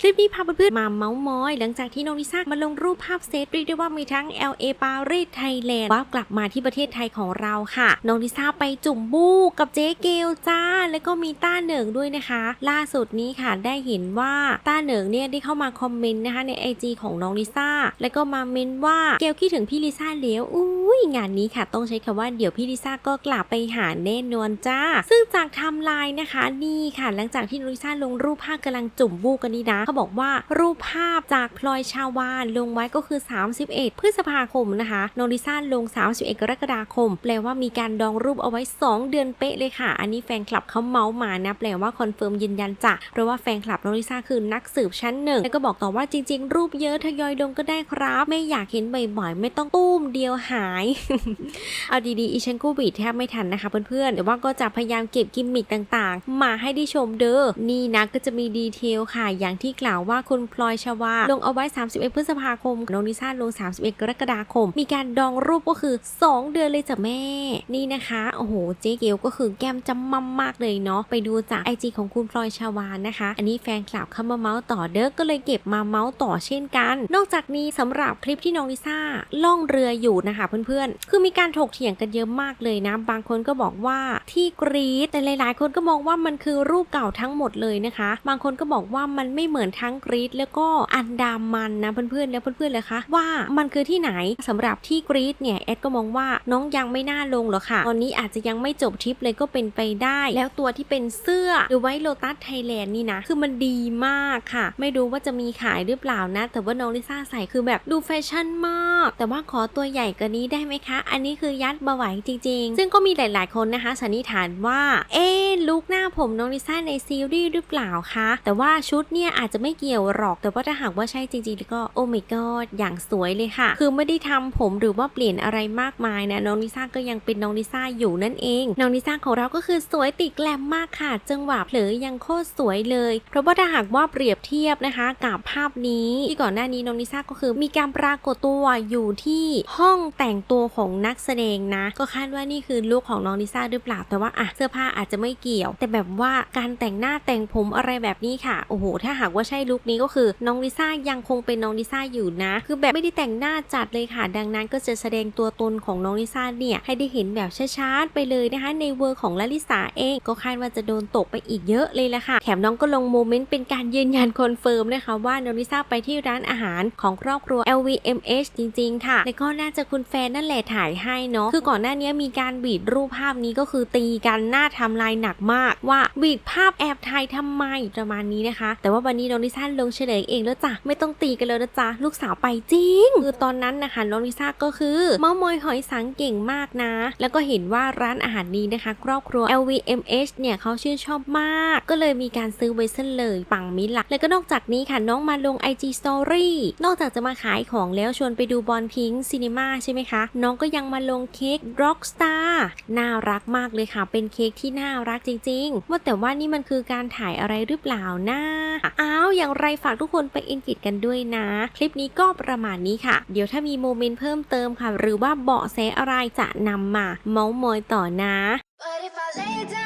คลิปนี้พาเพื่อนๆมาเมาส์มอย หลังจากที่น้องลิซ่ามาลงรูปภาพเซตเรียกได้ว่ามีทั้ง LA ปารีสไทยแลนด์ว้าวกลับมาที่ประเทศไทยของเราค่ะ น้องลิซ่าไปจุ่มบู้กับเจ๊เกลจ้า แล้วก็มีต้าเหนิงด้วยนะคะ ล่าสุดนี้ค่ะได้เห็นว่าต้าเหนิงเนี่ยได้เข้ามาคอมเมนต์นะคะใน IG ของน้องลิซ่าแล้วก็มาเมนว่าเกลคิดถึงพี่ลิซ่าแล้วอุ้ยงานนี้ค่ะ ต้องใช้คำว่าเดี๋ยวพี่ลิซ่าก็กลับไปหาแน่นอนจ้า ซึ่งจากทม์ไลน์นะคะนี่ค่ะ หลังจากที่น้องลิซ่าลงรูปภาพกำลังจุ่มบู้กันนี่นะเขาบอกว่ารูปภาพจากพลอยชาวานลงไว้ก็คือ 31 พฤษภาคมนะคะน้องลิซ่าลง 31 กรกฎาคม แปลว่ามีการดองรูปเอาไว้ 2 เดือนเป๊ะเลยค่ะ อันนี้แฟนคลับเขาเมาส์มานะแปลว่าคอนเฟิร์มยืนยันจ้ะเพราะว่าแฟนคลับน้องลิซ่าคือนักสืบชั้นหนึ่งแล้วก็บอกต่อว่าจริง ๆ รูปเยอะทยอยลงก็ได้ครับ ไม่อยากเห็นบ่อยๆไม่ต้องตุ้มเดียวหายเอาดีๆอีฉันกูบีดแทบไม่ทันนะคะเพื่อนๆแต่ว่าก็จะพยายามเก็บกิมมิคต่าง ๆ มาให้ได้ชมเด้อ นี่นะก็จะมีดีเทลค่ะ อย่างที่กล่าวว่าคุณพลอยชวา ลงเอาไว้ 31 พฤษภาคม น้องนิซ่าลง 31 กรกฎาคม มีการดองรูปก็คือ 2 เดือนเลยจ้ะแม่ นี่นะคะ โอ้โห เจ๊เกลก็คือแก้มจำมั่มมากเลยเนาะ ไปดูจากไอจีของคุณพลอยชวานนะคะ อันนี้แฟนคลับเข้ามาเมาส์ต่อเด้อ ก็เลยเก็บมาเมาส์ต่อเช่นกัน นอกจากนี้สำหรับคลิปที่น้องลิซ่าล่องเรืออยู่นะคะเพื่อนๆ คือมีการถกเถียงกันเยอะมากเลยนะ บางคนก็บอกว่าที่กรีดแต่หลายๆ คนก็มองว่ามันคือรูปเก่าทั้งหมดเลยนะคะ บางคนก็บอกว่ามันไม่เหมือนทั้งกรีดแล้วก็อันดามันนะเพื่อนๆแล้วเพื่อนๆเลยคะว่ามันคือที่ไหนสำหรับที่กรีดเนี่ยแอดก็มองว่าน้องยังไม่น่าลงหรอกค่ะ ตอนนี้อาจจะยังไม่จบทริปเลยก็เป็นไปได้ แล้วตัวที่เป็นเสื้อหรือไว้โลตัสไทยแลนด์นี่นะ คือมันดีมากค่ะ ไม่รู้ว่าจะมีขายหรือเปล่านะ แต่ว่าน้องลิซ่าใส่คือแบบดูแฟชั่นมาก แต่ว่าขอตัวใหญ่กว่านี้ได้ไหมคะ อันนี้คือยัดมาไหวจริง ๆ ซึ่งก็มีหลาย ๆคนนะคะสันนิษฐานว่า เอ๊ลุคหน้าผมน้องลิซ่าในซีรีส์หรือเปล่าคะ แต่ว่าชุดเนี่ยอาจจะไม่เกี่ยวหรอก แต่ว่าถ้าหากว่าใช่จริงๆ แล้วก็โอ้ my god อย่างสวยเลยค่ะ คือไม่ได้ทำผมหรือว่าเปลี่ยนอะไรมากมายนะน้องลิซ่าก็ยังเป็นน้องลิซ่าอยู่นั่นเอง น้องลิซ่าของเราก็คือสวยติดแกลมมากค่ะ จังหวะเผลอยังโคตรสวยเลย เพราะว่าถ้าหากว่าเปรียบเทียบนะคะกับภาพนี้ที่ก่อนหน้านี้น้องลิซ่าก็คือมีการปรากฏตัวอยู่ที่ห้องแต่งตัวของนักแสดงนะ ก็คาดว่านี่คือลุคของน้องลิซ่าหรือเปล่าแต่ว่าอะเสื้อผ้าอาจจะไม่เกี่ยวแต่แบบว่าการแต่งหน้าแต่งผมอะไรแบบนี้ค่ะ โอ้โห ถ้าหากว่าใช่ลุคนี้ก็คือ น้องลิซ่ายังคงเป็นน้องลิซ่าอยู่นะ คือแบบไม่ได้แต่งหน้าจัดเลยค่ะ ดังนั้นก็จะแสดงตัวตนของน้องลิซ่าเนี่ยให้ได้เห็นแบบช้าๆไปเลยนะคะ ในเวอร์ของลลิสาเอง ก็คาดว่าจะโดนตกไปอีกเยอะเลยละค่ะ แถมน้องก็ลงโมเมนต์เป็นการยืนยันคอนเฟิร์มนะคะว่าน้องลิซ่าไปที่ร้านอาหารของครอบครัว LVMH จริงๆ ค่ะ และก็น่าจะคุณแฟนนั่นแหละถ่ายให้เนาะ คือก่อนหน้านี้มีการบีดรูปภาพนี้ก็คือตีกันหน้าทำลายหนักมากว่าบีดภาพแอบถ่ายทำไมประมาณนี้นะคะ แต่ว่าวันนี้น้องลิซ่าลงเฉลยเองแล้วจ้ะไม่ต้องตีกันแล้วนะจ๊ะลูกสาวไปจริง คือตอนนั้นนะคะน้องลิซ่าก็คือเมามอยหอยสังเก่งมากนะ แล้วก็เห็นว่าร้านอาหารนี้นะคะ ครอบครัว LVMH เนี่ยเขาชื่นชอบมาก ก็เลยมีการซื้อไว้ซะเลยปังมิดละแล้วก็นอกจากนี้ค่ะน้องมาลง IG Story นอกจากจะมาขายของแล้วชวนไปดูบอลพิงค์ซีนีมาใช่ไหมคะ น้องก็ยังมาลงเค้ก Rockstar น่ารักมากเลยค่ะ เป็นเค้กที่น่ารักจริงๆว่าแต่ว่านี่มันคือการถ่ายอะไรหรือเปล่านะอ้าวอย่างไรฝากทุกคนไปอินกิตกันด้วยนะ คลิปนี้ก็ประมาณนี้ค่ะ เดี๋ยวถ้ามีโมเมนต์เพิ่มเติมค่ะ หรือว่าเบาะแสอะไรจะนำมาเมาส์มอยต่อนะ But if I lay down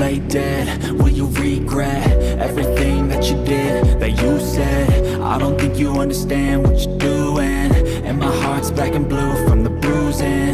play dead? Will you regret everything that you did, that you said? I don't think you understand what you're doing And my heart's black and blue from the bruising